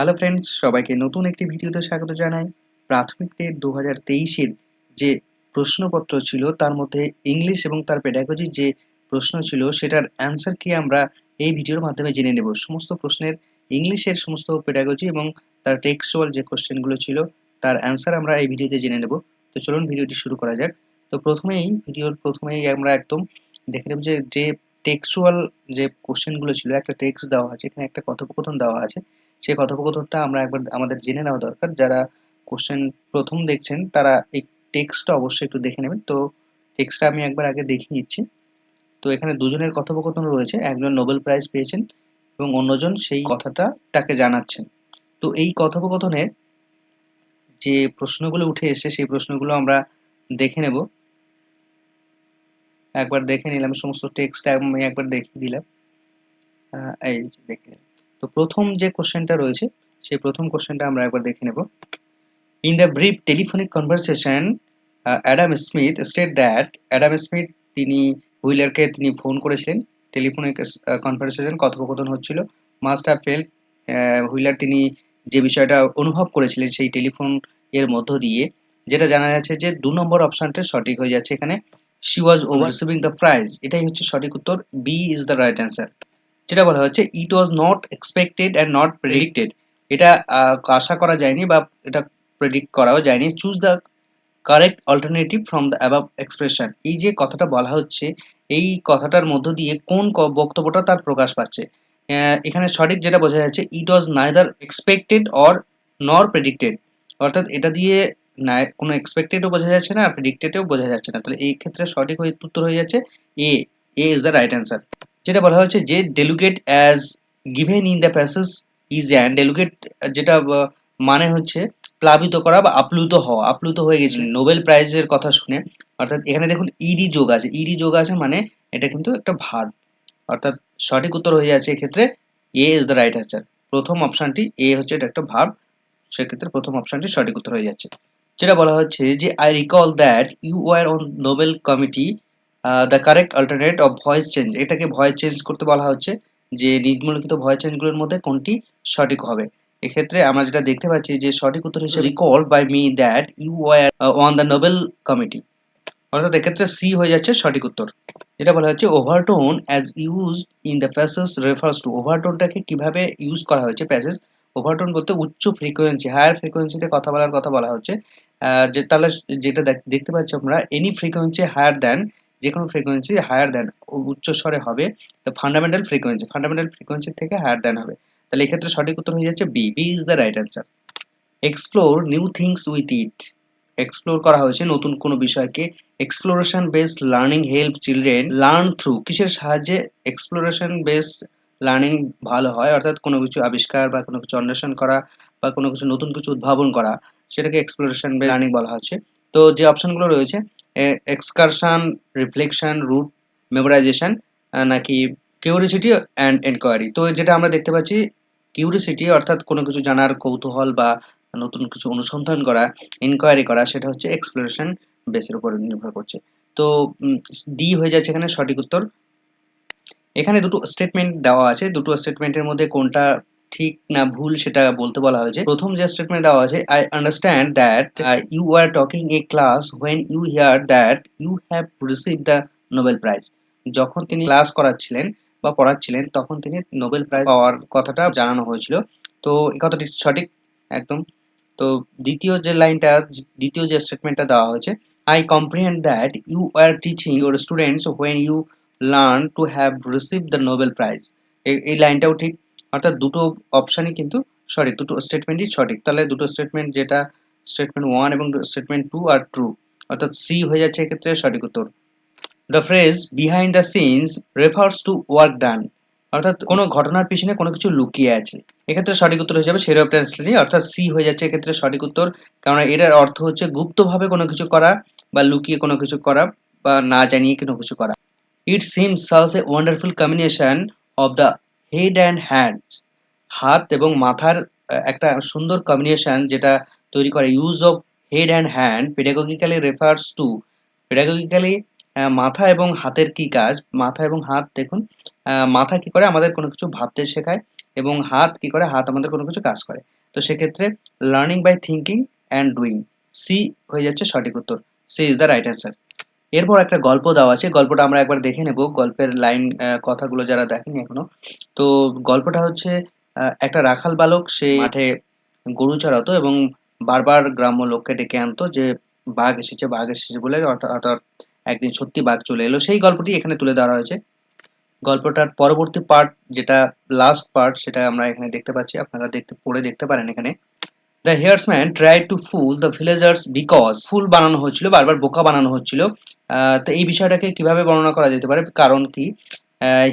Hello friends সবাইকে নতুন একটি ভিডিওতে স্বাগত জানাই। প্রাথমিক টেট দু হাজার যে প্রশ্নপত্র ছিল, তার মধ্যে ইংলিশ এবং তার পেডাগজির যে প্রশ্ন ছিল, সেটার অ্যান্সার কি আমরা এই ভিডিওর মাধ্যমে জেনে নেব। সমস্ত প্রশ্নের ইংলিশের সমস্ত পেডাগজি এবং তার টেক্সচুয়াল যে কোশ্চেনগুলো ছিল, তার অ্যান্সার আমরা এই ভিডিওতে জেনে নেব। তো চলুন ভিডিওটি শুরু করা যাক। তো প্রথমেই, ভিডিওর প্রথমেই আমরা একদম দেখে নেব যে যে টেক্সচুয়াল যে কোশ্চেনগুলো ছিল, একটা টেক্সট দেওয়া আছে, এখানে একটা কথোপকথন দেওয়া আছে। সেই কথোপকথনটা আমরা একবার আমাদের জেনে নেওয়া দরকার। যারা কোশ্চেন প্রথম দেখছেন, তারা এই টেক্সটটা অবশ্যই একটু দেখে নেবেন। তো টেক্সটটা আমি একবার আগে দেখিয়ে নিচ্ছি। তো এখানে দুজনের কথোপকথন রয়েছে। একজন নোবেল প্রাইজ পেয়েছেন এবং অন্যজন সেই কথাটা তাকে জানাচ্ছেন। তো এই কথোপকথনের যে প্রশ্নগুলো উঠে এসে সেই প্রশ্নগুলো আমরা দেখে নেব। একবার দেখে নিলাম, সমস্ত টেক্সটটা আমি একবার দেখিয়ে দিলাম। এই দেখে নিলাম। তো প্রথম যে কোশ্চেনটা রয়েছে, সেই প্রথম কোশ্চেনটা আমরা একবার দেখে নেব। In the brief telephonic conversation Adam Smith state that Adam Smith তিনি হুইলারকে তিনি ফোন করেছিলেন। টেলিফোনিক কনভারসেশন কথোপকথন হচ্ছিল। মাস্ট হ্যাভ ফেল হুইলার তিনি যে বিষয়টা অনুভব করেছিলেন সেই টেলিফোন এর মধ্য দিয়ে, যেটা জানা যাচ্ছে যে দু নম্বর অপশনটা সঠিক হয়ে যাচ্ছে এখানে। She was over receiving the prize এটাই হচ্ছে সঠিক উত্তর। B is the right answer যেটা বলা হচ্ছে it was not expected and not predicted এটা আশা করা যায়নি বা এটা প্রেডিক্ট করাও যায়নি। Choose the correct alternative from the above expression এই যে কথাটা বলা হচ্ছে, এই কথাটার মধ্য দিয়ে কোন বক্তব্যটা তার প্রকাশ পাচ্ছে? এখানে সঠিক যেটা বোঝা যাচ্ছে it was neither expected or nor predicted অর্থাৎ এটা দিয়ে কোনো এক্সপেক্টেডও বোঝা যাচ্ছে না প্রেডিক্টেডও বোঝা যাচ্ছে না। তাহলে এই ক্ষেত্রে সঠিক হয়ে, উত্তর হয়ে যাচ্ছে A A is the right answer যেটা বলা হচ্ছে যে delegate as given in the passage is and delegate যেটা মানে হচ্ছে প্লাবিত করা বা আপ্লুত হওয়া আপ্লুত হয়ে গেছিলেন। নোবেল প্রাইজের কথা শুনে। অর্থাৎ এখানে দেখুন ইডি যোগ আছে। ইডি যোগ আছে মানে এটা কিন্তু একটা ভার। অর্থাৎ সঠিক উত্তর হয়ে যাচ্ছে এক্ষেত্রে A is the right answer প্রথম অপশনটি এ হচ্ছে এটা একটা ভার। সেক্ষেত্রে প্রথম অপশনটি সঠিক উত্তর হয়ে যাচ্ছে। যেটা বলা হচ্ছে যে I recall that you were on Nobel committee the correct alternate of voice change এটাকে ভয়েস চেঞ্জ করতে বলা হচ্ছে, যে নিম্নলিখিত ভয়েস চেঞ্জগুলোর মধ্যে কোনটি সঠিক হবে। এক্ষেত্রে আমরা যেটা দেখতে পাচ্ছি যে সঠিক উত্তর হিসেবে recall by me that you were on the Nobel committee অর্থাৎ এক্ষেত্রে সি হয়ে যাচ্ছে সঠিক উত্তর। এটা বলা হচ্ছে overtone as use in the passage refers to ওভারটোনটাকে কীভাবে ইউজ করা হয়েছে প্যাসেজ ওভারটোন বলতে উচ্চ ফ্রিকোয়েন্সি হায়ার ফ্রিকোয়েন্সিতে কথা বলার কথা বলা হচ্ছে। যে তাহলে যেটা দেখ- দেখতে পাচ্ছি আমরা এনি ফ্রিকোয়েন্সি হায়ার দেন যে কোনো ফ্রিকোয়েন্সি হায়ার দেন উচ্চ স্বরে হবে ফান্ডামেন্টাল ফ্রিকোয়েন্সি ফান্ডামেন্টাল ফ্রিকোয়েন্সি থেকে হায়ার দেন হবে। তাহলে এক্ষেত্রে সঠিক উত্তর হয়ে যাচ্ছে B B is the right answer explore new things with it explore করা হয়েছে নতুন কোনো বিষয়কে। Exploration based learning help children learn through কিসের সাহায্যে এক্সপ্লোরেশন বেসড লার্নিং ভালো হয়? অর্থাৎ কোনো কিছু আবিষ্কার বা কোনো কিছু অন্বেষণ করা বা কোনো কিছু নতুন কিছু উদ্ভাবন করা, সেটাকে এক্সপ্লোরেশন বেসড লার্নিং বলা হচ্ছে। তো যে অপশনগুলো রয়েছে এক্সকারশন রিফ্লেকশন রুট মেমোরাইজেশন নাকি কিউরিসিটি অ্যান্ড এনকোয়ারি তো যেটা আমরা দেখতে পাচ্ছি কিউরিসিটি অর্থাৎ কোনো কিছু জানার কৌতূহল বা নতুন কিছু অনুসন্ধান করা ইনকোয়ারি করা, সেটা হচ্ছে এক্সপ্লোরেশন বেসের উপর নির্ভর করছে। তো ডি হয়ে যাচ্ছে এখানে সঠিক উত্তর। এখানে দুটো স্টেটমেন্ট দেওয়া আছে। দুটো স্টেটমেন্টের মধ্যে কোনটা ঠিক না ভুল সেটা বলতে বলা হয়েছে। প্রথম যে স্টেটমেন্ট দেওয়া আছে I understand that you are talking a class when you hear that you have receive the Nobel prize যখন তিনি ক্লাস করাচ্ছিলেন বা পড়াচ্ছিলেন, তখন তিনি নোবেল প্রাইজ পাওয়ার কথাটা জানানো হয়েছিল। তো এই কথাটি সঠিক? একদম। তো দ্বিতীয় যে লাইনটা, দ্বিতীয় যে স্টেটমেন্টটা দেওয়া হয়েছে I comprehend that you are teaching your students when you learn to have receive the Nobel prize এই লাইনটাও ঠিক। অর্থাৎ দুটো অপশানই কিন্তু সঠিক, দুটো স্টেটমেন্টই সঠিক। তাহলে দুটো স্টেটমেন্ট যেটা স্টেটমেন্ট ওয়ান এবং স্টেটমেন্ট টু আর ট্রু অর্থাৎ সি হয়ে যাচ্ছে এক্ষেত্রে সঠিক উত্তর। The phrase behind the scenes refers to work done অর্থাৎ কোনো ঘটনার পিছনে কোনো কিছু লুকিয়ে আছে। এক্ষেত্রে সঠিক উত্তর হয়ে যাবে সেরো ট্রান্সলেটই অর্থাৎ সি হয়ে যাচ্ছে এক্ষেত্রে সঠিক উত্তর। কারণ এটার অর্থ হচ্ছে গুপ্তভাবে কোনো কিছু করা বা লুকিয়ে কোনো কিছু করা বা না জানিয়ে কোনো কিছু করা। It seems such a wonderful combination of the head and hands হাত এবং মাথার একটা সুন্দর কম্বিনেশন যেটা তৈরি করে use of head and hand pedagogically refers to pedagogically মাথা এবং হাতের কি কাজ? মাথা এবং হাত দেখুন মাথা কি করে আমাদের কোনো কিছু ভাবতে শেখায় এবং হাত কি করে? হাত আমাদের কোনো কিছু কাজ করে। তো সেক্ষেত্রে learning by thinking and doing C হয়ে যাচ্ছে সঠিক উত্তর। C is the right answer এরপর একটা গল্প দেওয়া আছে, গল্পটা আমরা একবার দেখে নেব। গল্পের লাইন কথাগুলো যারা দেখেনি এখনও। তো গল্পটা হচ্ছে একটা রাখাল বালক, সে মাঠে গরু চড়াতো এবং বারবার গ্রাম্য লোককে ডেকে আনতো যে, বাঘ এসেছে বাঘ এসেছে বলে হঠাৎ একদিন সত্যি বাঘ চলে এলো। সেই গল্পটি এখানে তুলে ধরা হয়েছে। গল্পটার পরবর্তী পার্ট যেটা লাস্ট পার্ট সেটা আমরা এখানে দেখতে পাচ্ছি। আপনারা দেখতে, পড়ে দেখতে পারেন এখানে। The herdsman try to fool the villagers because fool বানানো হচ্ছিল, বারবার বোকা বানানো হচ্ছিল। তো এই বিষয়টাকে কীভাবে বর্ণনা করা যেতে পারে? কারণ কি?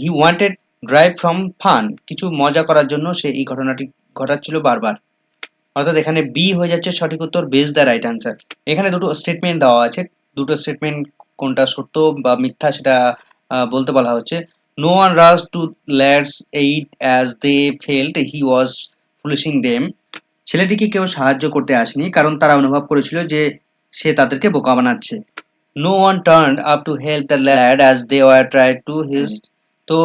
He wanted drive from fun কিছু মজা করার জন্য সে এই ঘটনাটি ঘটাচ্ছিল বারবার। অর্থাৎ এখানে বি হয়ে যাচ্ছে সঠিক উত্তর বেস দ্য রাইট অ্যান্সার এখানে দুটো স্টেটমেন্ট দেওয়া আছে। দুটো স্টেটমেন্ট কোনটা সত্য বা মিথ্যা সেটা বলতে বলা হচ্ছে। No one rush to lad's aid as they felt he was fooling them ছেলেটিকে কেউ সাহায্য করতে আসেনি, কারণ তারা অনুভব করেছিল যে সে তাদেরকে বোকা বানাচ্ছে। No one turn up to help the lad as they were try to his তো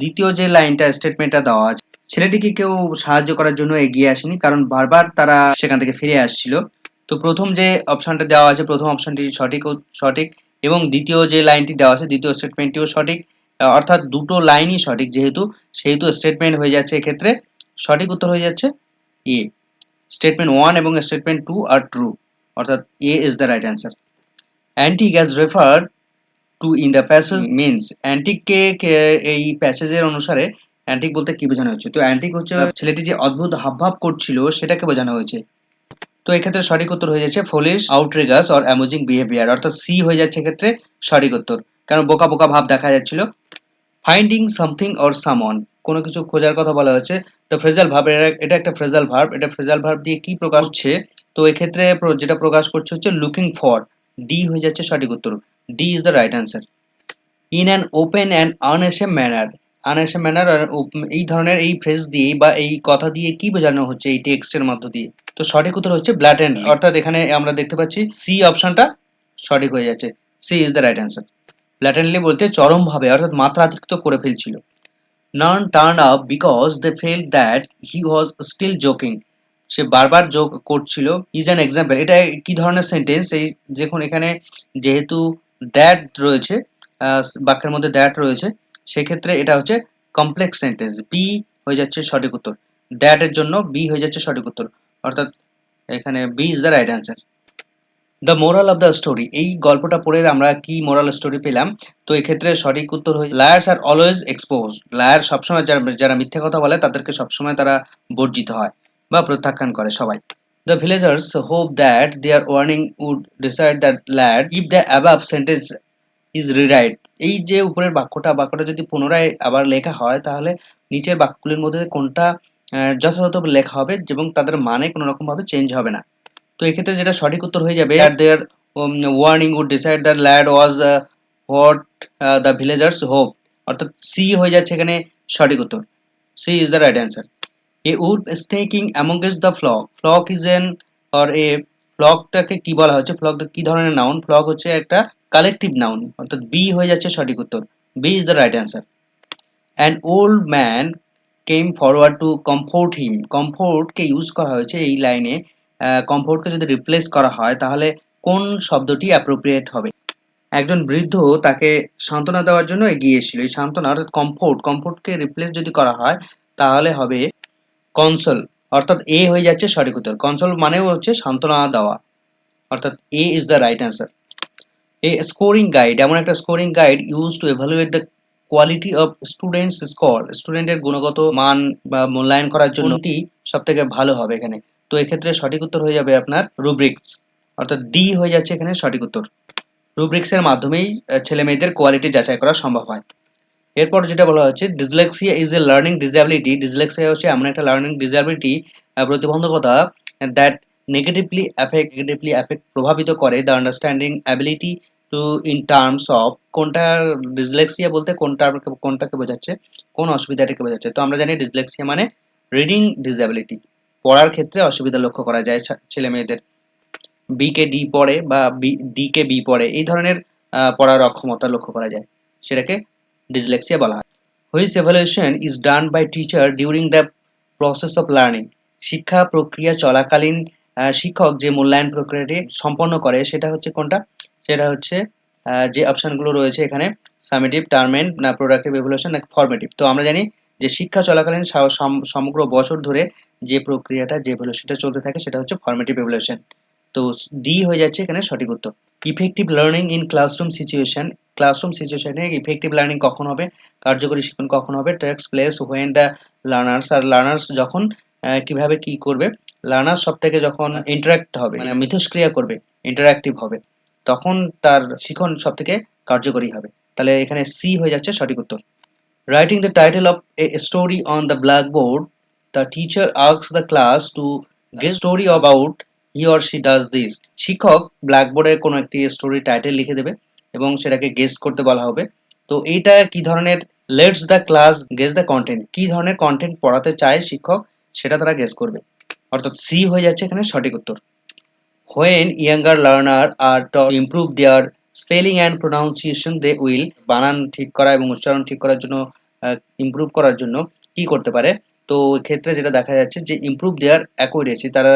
দ্বিতীয় যে লাইনটা স্টেটমেন্টটা দেওয়া আছে, ছেলেটিকে কেউ সাহায্য করার জন্য এগিয়ে আসেনি, কারণ বারবার তারা সেখান থেকে ফিরে আসছিল। তো প্রথম যে অপশনটা দেওয়া আছে, প্রথম অপশনটি সঠিক সঠিক এবং দ্বিতীয় যে লাইনটি দেওয়া আছে, দ্বিতীয় স্টেটমেন্টটিও সঠিক। অর্থাৎ দুটো লাইনই সঠিক, যেহেতু সেহেতু স্টেটমেন্ট হয়ে যাচ্ছে এক্ষেত্রে সঠিক উত্তর হয়ে যাচ্ছে। এ স্টেটমেন্ট ওয়ান এবং স্টেটমেন্ট টু আর ট্রু অর্থাৎ A is the right answer antic as refer to in the passage means অ্যান্টিককে এই প্যাসেজের অনুসারে অ্যান্টিক বলতে কি বোঝানো হচ্ছে তো অ্যান্টিক হচ্ছে ছেলেটি যে অদ্ভুত হাবভাব করছিল, সেটাকে বোঝানো হয়েছে। তো এক্ষেত্রে সঠিক উত্তর হয়ে যাচ্ছে foolish outrageous or amusing behaviour অর্থাৎ সি হয়ে যাচ্ছে এক্ষেত্রে সঠিক উত্তর। কারণ বোকা বোকা ভাব দেখা যাচ্ছিল। ফাইন্ডিং সামথিং অর সামন কোনো কিছু খোঁজার কথা বলা হচ্ছে তো ফ্রেজাল ভার্ব এটা একটা ফ্রেজাল ভার্ব এটা ফ্রেজাল ভার্ব দিয়ে কি প্রকাশ হচ্ছে? তো এক্ষেত্রে যেটা প্রকাশ করছে হচ্ছে লুকিং ফর ডি হয়ে যাচ্ছে সঠিক উত্তর। D is the right answer in an open and unashamed manner unashamed manner এই ধরনের এই ফ্রেজ দিয়ে বা এই কথা দিয়ে কি বোঝানো হচ্ছে এই টেক্সটের মধ্য দিয়ে? তো সঠিক উত্তর হচ্ছে ব্ল্যাটেন্ট অর্থাৎ এখানে আমরা দেখতে পাচ্ছি সি অপশনটা সঠিক হয়ে যাচ্ছে। C is the right answer blatantly বলতে চরমভাবে অর্থাৎ মাত্রাতিরিক্ত করে ফেলছিল। None turn up because they fell that he was still joking সে বারবার যোগ করছিল। ইজ অ্যান এক্সাম্পল এটা কি ধরনের সেন্টেন্স এই দেখুন এখানে যেহেতু দ্যাট রয়েছে বাক্যের মধ্যে দ্যাট রয়েছে, সেক্ষেত্রে এটা হচ্ছে কমপ্লেক্স সেন্টেন্স বি হয়ে যাচ্ছে সঠিক উত্তর। দ্যাট এর জন্য বি হয়ে যাচ্ছে সঠিক উত্তর। অর্থাৎ এখানে B is the right answer the moral of the story এই গল্পটা পড়ে আমরা কি মোরাল স্টোরি পেলাম? তো এক্ষেত্রে সঠিক উত্তর হয়ে liars are always expose liar সবসময় যারা যারা মিথ্যে কথা বলে, তাদেরকে সবসময় তারা বর্জিত হয় বা প্রত্যাখ্যান করে সবাই। The villagers hope that their warning would decide that lad if the above sentence is rewrite এই যে উপরের বাক্যটা বাক্যটা যদি পুনরায় আবার লেখা হয়, তাহলে নিচের বাক্যগুলির মধ্যে কোনটা যথাযথ লেখা হবে এবং তাদের মানে কোনো রকম ভাবে চেঞ্জ হবে না। তো এক্ষেত্রে যেটা সঠিক উত্তর হয়ে যাবে আর their warning would decide the lad was what the villagers hope অর্থাৎ সি হয়ে যাচ্ছে এখানে সঠিক উত্তর। C is the right answer A wood stalking amongst the flock flock is an or A ফ্লকটাকে কি বলা হচ্ছে? ফ্লক কি ধরনের নাউন ফ্লক হচ্ছে একটা কালেকটিভ নাউন অর্থাৎ বি হয়ে যাচ্ছে সঠিক উত্তর। B is the right answer an old man came forward to comfort him কমফোর্টকে use করা হয়েছে এই লাইনে কমফোর্টকে যদি রিপ্লেস করা হয়, তাহলে কোন শব্দটি অ্যাপ্রোপ্রিয়েট হবে? একজন বৃদ্ধ তাকে সান্ত্বনা দেওয়ার জন্য এগিয়ে এসেছিল। এই সান্ত্বনা অর্থাৎ কমফোর্ট কমফোর্টকে রিপ্লেস যদি করা হয়, তাহলে হবে কনসোল অর্থাৎ এ হয়ে যাচ্ছে সঠিক উত্তর। কনসোল মানেও হচ্ছে সান্ত্বনা দেওয়া, অর্থাৎ A is the right answer a scoring guide এমন একটা scoring guide use to evaluate the quality of students score স্টুডেন্টের গুণগত মান বা মূল্যায়ন করার জন্য সব থেকে ভালো হবে এখানে? তো এক্ষেত্রে সঠিক উত্তর হয়ে যাবে আপনার রুব্রিক্স অর্থাৎ ডি হয়ে যাচ্ছে এখানে সঠিক উত্তর। রুব্রিক্স এর মাধ্যমেই ছেলে মেয়েদের কোয়ালিটি যাচাই করা সম্ভব হয়। এরপর যেটা বলা হচ্ছে dyslexia is a learning disability dyslexia হচ্ছে এমন একটা লার্নিং ডিসএবিলিটি প্রতিবন্ধকতা that negatively affect negatively affect প্রভাবিত করে the understanding ability to in terms of কোনটা ডিসলেক্সিয়া বলতে কোনটা কোনটাকে বোঝাচ্ছে, কোন অসুবিধাটাকে বোঝাচ্ছে। তো আমরা জানি ডিসলেক্সিয়া মানে রিডিং ডিসএবিলিটি পড়ার ক্ষেত্রে অসুবিধা লক্ষ্য করা যায় ছেলে মেয়েদের। বি কে ডি পড়ে বা ডি কে বি পড়ে, এই ধরনের পড়ার অক্ষমতা লক্ষ্য করা যায়। সেটাকে ডিসলেক্সিয়া বলা হয়। Which evaluation is done by teacher during the process of learning শিক্ষা প্রক্রিয়া চলাকালীন শিক্ষক যে মূল্যায়ন প্রক্রিয়াটি সম্পন্ন করে, সেটা হচ্ছে কোনটা? সেটা হচ্ছে যে অপশনগুলো রয়েছে এখানে সামেটিভ টার্মেন্ট না প্রোডাক্টিভ এভলিউশন না ফর্মেটিভ তো আমরা জানি যে শিক্ষা চলাকালীন সম- সমগ্র বছর ধরে যে প্রক্রিয়াটা, যে এভলিউশনটা চলতে থাকে সেটা হচ্ছে ফর্মেটিভ এভলিউশন তো ডি হয়ে যাচ্ছে এখানে সঠিক উত্তর। Effective learning in classroom situation classroom সিচুয়েশনে ইফেক্টিভ লার্নিং কখন হবে, কার্যকরী শিক্ষণ কখন হবে takes place when the learners are learners যখন কীভাবে কি করবে লার্নার সব থেকে যখন ইন্টারাক্ট হবে মানে মিথস্ক্রিয়া করবে ইন্টারাক্টিভ হবে, তখন তার শিখন সব থেকে কার্যকরী হবে। তাহলে এখানে সি হয়ে যাচ্ছে সঠিক উত্তর। Writing the title of a story on the blackboard the teacher asks the class to get story about he or she does this শিক্ষক ব্ল্যাকবোর্ডে কোনো একটি স্টোরি টাইটেল লিখে দেবে এবং সেটাকে গেস করতে বলা হবে। তো এইটা কি ধরনের lets the class guess the content কি ধরনের কন্টেন্ট পড়াতে চায় শিক্ষক, সেটা তারা গেস করবে। অর্থাৎ সি হয়ে যাচ্ছে এখানে সঠিক উত্তর। When younger learner are to improve their spelling and pronunciation they will বানান ঠিক করা এবং উচ্চারণ ঠিক করার জন্য ইমপ্রুভ করার জন্য কি করতে পারে। তো ক্ষেত্রে যেটা দেখা যাচ্ছে যে ইমপ্রুভ দেয়ার অ্যাকুরেসি তারা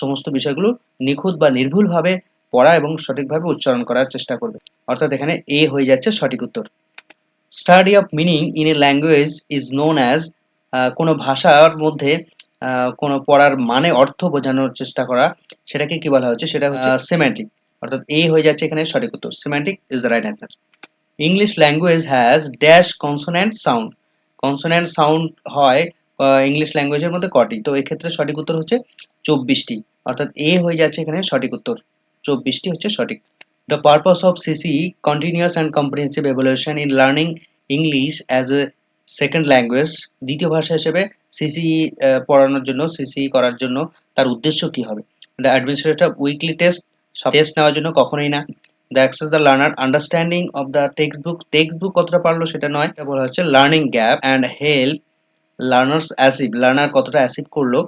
সমস্ত বিষয়গুলো নিখুঁত বা নির্ভুলভাবে পড়া এবং সঠিকভাবে উচ্চারণ করার চেষ্টা করবে। অর্থাৎ এখানে এ হয়ে যাচ্ছে সঠিক উত্তর। Study of meaning in a language is known as কোনো ভাষার মধ্যে কোনো পড়ার মানে অর্থ বোঝানোর চেষ্টা করা সেটাকে কি বলা হচ্ছে? সেটা হচ্ছে সেম্যান্টিক অর্থাৎ এ হয়ে যাচ্ছে এখানে সঠিক উত্তর। Semantic is the right answer English language has dash consonant sound consonant sound হয় ইংলিশ ল্যাঙ্গুয়েজের মধ্যে কটি? তো এক্ষেত্রে সঠিক উত্তর হচ্ছে চব্বিশটি। অর্থাৎ এ হয়ে যাচ্ছে এখানে সঠিক উত্তর। চব্বিশটি হচ্ছে সঠিক। The purpose of CC continuous and comprehensive evolution in learning English as a second language দ্বিতীয় ভাষা হিসেবে সিসি পড়ানোর জন্য সিসি করার জন্য তার উদ্দেশ্য কি হবে? The administrator weekly test test নেওয়ার জন্য কখনোই না। The access the learner understanding of the text book text book কতটা পারল সেটা নয়। এটা বলা হচ্ছে learning gap and help learners achieve learner কতটা অ্যাসিভ করল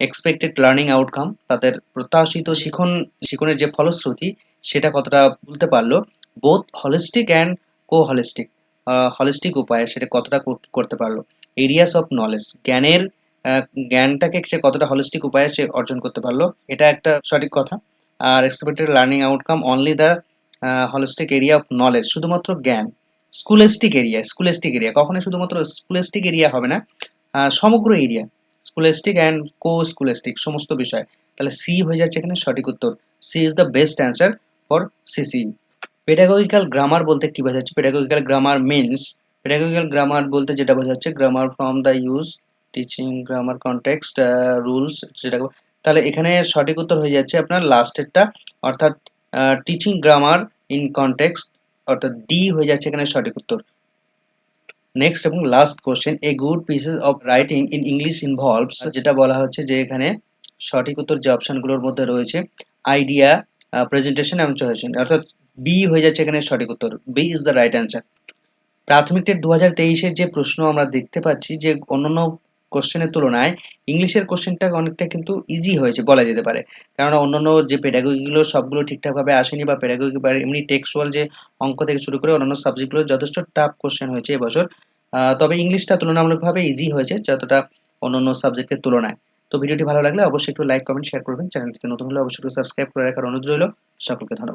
এক্সপেক্টেড লার্নিং আউটকাম তাদের প্রত্যাশিত শিখন, শিখনের যে ফলশ্রুতি, সেটা কতটা বলতে পারল। Both holistic and co holistic holistic উপায়ে সেটা কতটা কর- করতে পারল। এরিয়াস অফ নলেজ জ্ঞানের জ্ঞানটাকে সে কতটা হলিস্টিক উপায়ে সে অর্জন করতে পারল, এটা একটা সঠিক কথা। Are expected learning outcome only the holistic area of knowledge শুধুমাত্র জ্ঞান স্কুলেস্টিক এরিয়া স্কুলেস্টিক এরিয়া কখনোই শুধুমাত্র স্কুলেস্টিক এরিয়া হবে না সমগ্র এরিয়া স্কুলেস্টিক অ্যান্ড কো স্কুলেস্টিক সমস্ত বিষয়। তাহলে সি হয়ে যাচ্ছে এখানে সঠিক উত্তর। C is the best answer for CC pedagogical grammar বলতে কি বোঝাচ্ছে? Pedagogical grammar means pedagogical grammar বলতে যেটা বোঝাচ্ছে grammar from the use teaching grammar context rules যেটা তাহলে এখানে সঠিক উত্তর হয়ে যাচ্ছে আপনার লাস্টেরটা অর্থাৎ টিচিং গ্রামার ইন কনটেক্সট অর্থাৎ ডি হয়ে যাচ্ছে এখানে সঠিক উত্তর। নেক্সট এবং last question a good pieces of writing in English involves যেটা বলা হচ্ছে যে এখানে সঠিক উত্তর যে অপশনগুলোর মধ্যে রয়েছে আইডিয়া প্রেজেন্টেশন এবং চয়েশন অর্থাৎ বি হয়ে যাচ্ছে এখানে সঠিক উত্তর। B is the right answer প্রাথমিক টেট দু হাজার তেইশের যে প্রশ্ন আমরা দেখতে পাচ্ছি যে অন্যান্য কোশ্চেনের তুলনায় ইংলিশের কোশ্চেনটা অনেকটা কিন্তু ইজি হয়েছে বলা যেতে পারে। কেননা অন্যান্য যে পেডাগোগিগুলো সবগুলো ঠিকঠাকভাবে আসেনি বা পেডাগোগি বা এমনি টেক্সুয়াল যে অঙ্ক থেকে শুরু করে অন্যান্য সাবজেক্টগুলো যথেষ্ট টাফ কোশ্চেন হয়েছে এবছর। তবে ইংলিশটা তুলনামূলকভাবে ইজি হয়েছে যতটা অন্যান্য সাবজেক্টের তুলনায়। তো ভিডিওটি ভালো লাগলে অবশ্যই একটু লাইক কমেন্ট শেয়ার করবেন। চ্যানেলটিতে নতুন হলে অবশ্যই সাবস্ক্রাইব করে রাখার অনুরোধ রইল। সকলকে ধন্যবাদ।